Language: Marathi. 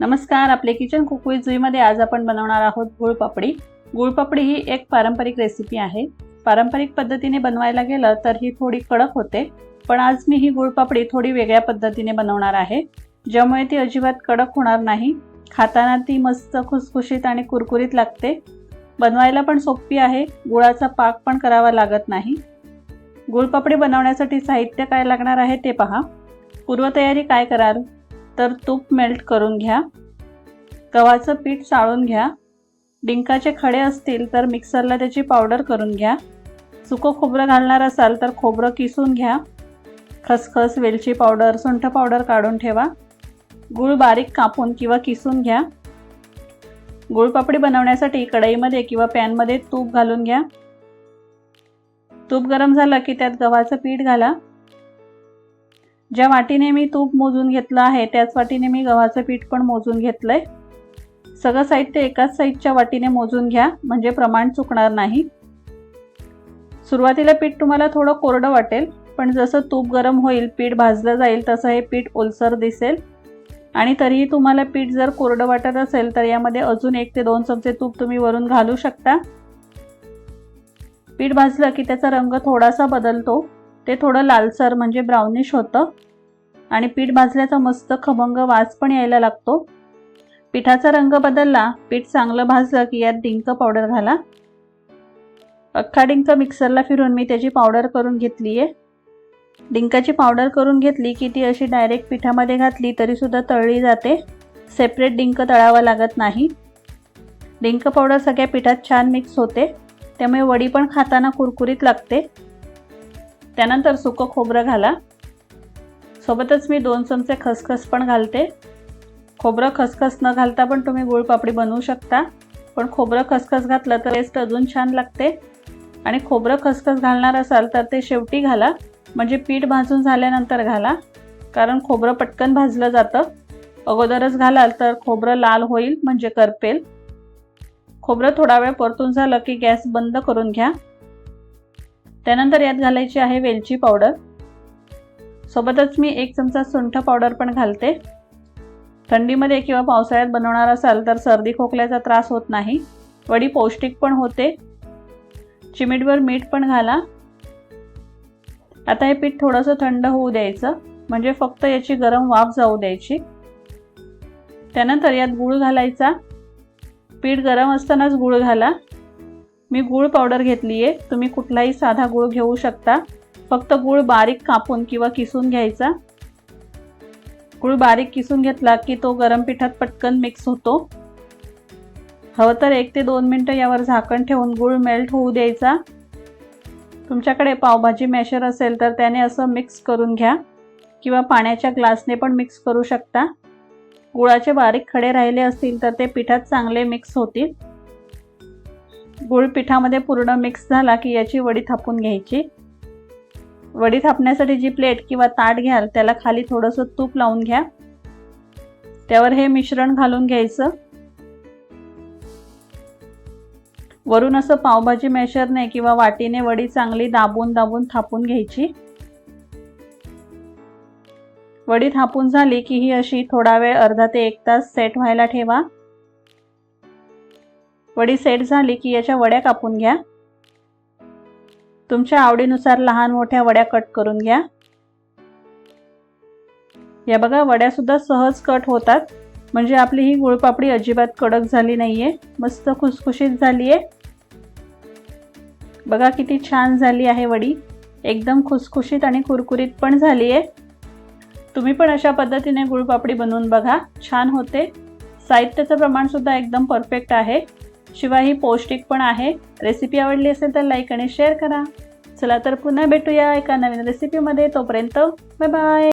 नमस्कार आपले किचन कुक जुईमध्ये आज आपण बनवणार आहोत गुळपापडी गुळपापडी ही एक पारंपरिक रेसिपी आहे. पारंपरिक पद्धतीने बनवायला गेलं तर ही थोडी कडक होते पण आज मी ही गुळपापडी थोडी वेगळ्या पद्धतीने बनवणार आहे ज्यामुळे ती अजिबात कडक होणार नाही. खाताना ती मस्त खुसखुशीत आणि कुरकुरीत लागते. बनवायला पण सोपी आहे गुळाचा पाक पण करावा लागत नाही. गुळपापडी बनवण्यासाठी साहित्य काय लागणार आहे ते पहा. पूर्वतयारी काय कराल? तर तूप मेल्ट करून घ्या. गव्हाचं पीठ चाळून घ्या. डिंकाचे खडे असतील तर मिक्सरला त्याची पावडर करून घ्या. सुकं खोबरं घालणार असाल तर खोबरं किसून घ्या. खसखस वेलची पावडर सुंठ पावडर काढून ठेवा. गूळ बारीक कापून किंवा किसून घ्या. गुळपापडी बनवण्यासाठी कढईमध्ये किंवा पॅनमध्ये तूप घालून घ्या. तूप गरम झालं की त्यात गव्हाचं पीठ घाला. ज्या वाटीने मी तूप मोजून घेतलं आहे त्याच वाटीने मी गव्हाचं पीठ पण मोजून घेतलं आहे सगळं साहित्य एकाच साईजच्या वाटीने मोजून घ्या म्हणजे प्रमाण चुकणार नाही. सुरुवातीला पीठ तुम्हाला थोडं कोरडं वाटेल पण जसं तूप गरम होईल पीठ भाजलं जाईल तसं हे पीठ ओलसर दिसेल. आणि तरीही तुम्हाला पीठ जर कोरडं वाटत असेल तर यामध्ये अजून एक ते दोन चमचे तूप तुम्ही वरून घालू शकता. पीठ भाजलं की त्याचा रंग थोडासा बदलतो. ते थोडं लालसर म्हणजे ब्राउनिश होतं. आणि पीठ भाजल्याचा मस्त खमंग वास पण यायला लागतो. पिठाचा रंग बदलला पीठ चांगलं भाजलं की यात डिंक पावडर घाला. अख्खा डिंक मिक्सरला फिरून मी त्याची पावडर करून घेतली आहे डिंकाची पावडर करून घेतली की ती अशी डायरेक्ट पिठामध्ये घातली तरीसुद्धा तळली जाते. सेपरेट डिंक तळावं लागत नाही. डिंक पावडर सगळ्या पिठात छान मिक्स होते. त्यामुळे वडी पण खाताना कुरकुरीत लागते. त्यानंतर सुकं खोबरं घाला. सोबतच मी दोन चमचे खसखस पण घालते. खोबरं खसखस न घालता पण तुम्ही गुळपापडी बनवू शकता. पण खोबरं खसखस घातलं तर टेस्ट अजून छान लागते. आणि खोबरं खसखस घालणार असाल तर ते शेवटी घाला. म्हणजे पीठ भाजून झाल्यानंतर घाला. कारण खोबरं पटकन भाजलं जातं. अगोदरच घालाल तर खोबरं लाल होईल म्हणजे करपेल. खोबरं थोडा वेळ परतून झालं की गॅस बंद करून घ्या. त्यानंतर यात घालायची आहे वेलची पावडर. सोबतच मी एक चमचा सुंठ पावडर पण घालते. थंडीमध्ये किंवा पावसाळ्यात बनवणार असाल तर सर्दी खोकल्याचा त्रास होत नाही. वडी पौष्टिक पण होते. चिमीटवर मीठ पण घाला. आता हे पीठ थोडंसं थंड होऊ द्यायचं. म्हणजे फक्त याची गरम वाफ जाऊ द्यायची. त्यानंतर यात गूळ घालायचा. पीठ गरम असतानाच गूळ घाला. मी गूळ पावडर घेतली आहे तुम्ही कुठलाही साधा गूळ घेऊ शकता. फक्त गूळ बारीक कापून किंवा किसून घ्यायचा. गूळ बारीक किसून घेतला की तो गरम पिठात पटकन मिक्स होतो. हवं तर एक ते दोन मिनटं यावर झाकण ठेवून गूळ मेल्ट होऊ द्यायचा. तुमच्याकडे पावभाजी मॅशर असेल तर त्याने असं मिक्स करून घ्या किंवा पाण्याच्या ग्लासने पण मिक्स करू शकता. गुळाचे बारीक खडे राहिले असतील तर ते पिठात चांगले मिक्स होतील. गुळ पिठामध्ये पूर्ण मिक्स झाला की याची वडी थापून घ्यायची. वडी थापण्यासाठी जी प्लेट किंवा ताट घ्याल त्याला खाली थोडंसं तूप लावून घ्या. त्यावर हे मिश्रण घालून घ्यायचं. वरून असं पावभाजी मेशरने किंवा वाटीने वडी चांगली दाबून दाबून थापून घ्यायची. वडी थापून झाली की ही अशी थोडा वेळ अर्धा ते एक तास सेट व्हायला ठेवा. वडी सेट झाली की याच्या वड्या कापून घ्या. तुमच्या आवडीनुसार लहान मोठ्या वड्या कट करून घ्या. या बघा वड्यासुद्धा सहज कट होतात. म्हणजे आपली ही गुळपापडी अजिबात कडक झाली नाही आहे मस्त खुसखुशीत झाली आहे बघा किती छान झाली आहे वडी. एकदम खुसखुशीत आणि कुरकुरीत पण झाली आहे तुम्ही पण अशा पद्धतीने गुळपापडी बनवून बघा. छान होते. साहित्याचं प्रमाणसुद्धा एकदम परफेक्ट आहे. शिवाय ही पौष्टिक पण आहे. रेसिपी आवडली असेल तर लाईक आणि शेअर करा. चला तर पुन्हा भेटूया एका नवीन रेसिपीमध्ये तोपर्यंत बाय बाय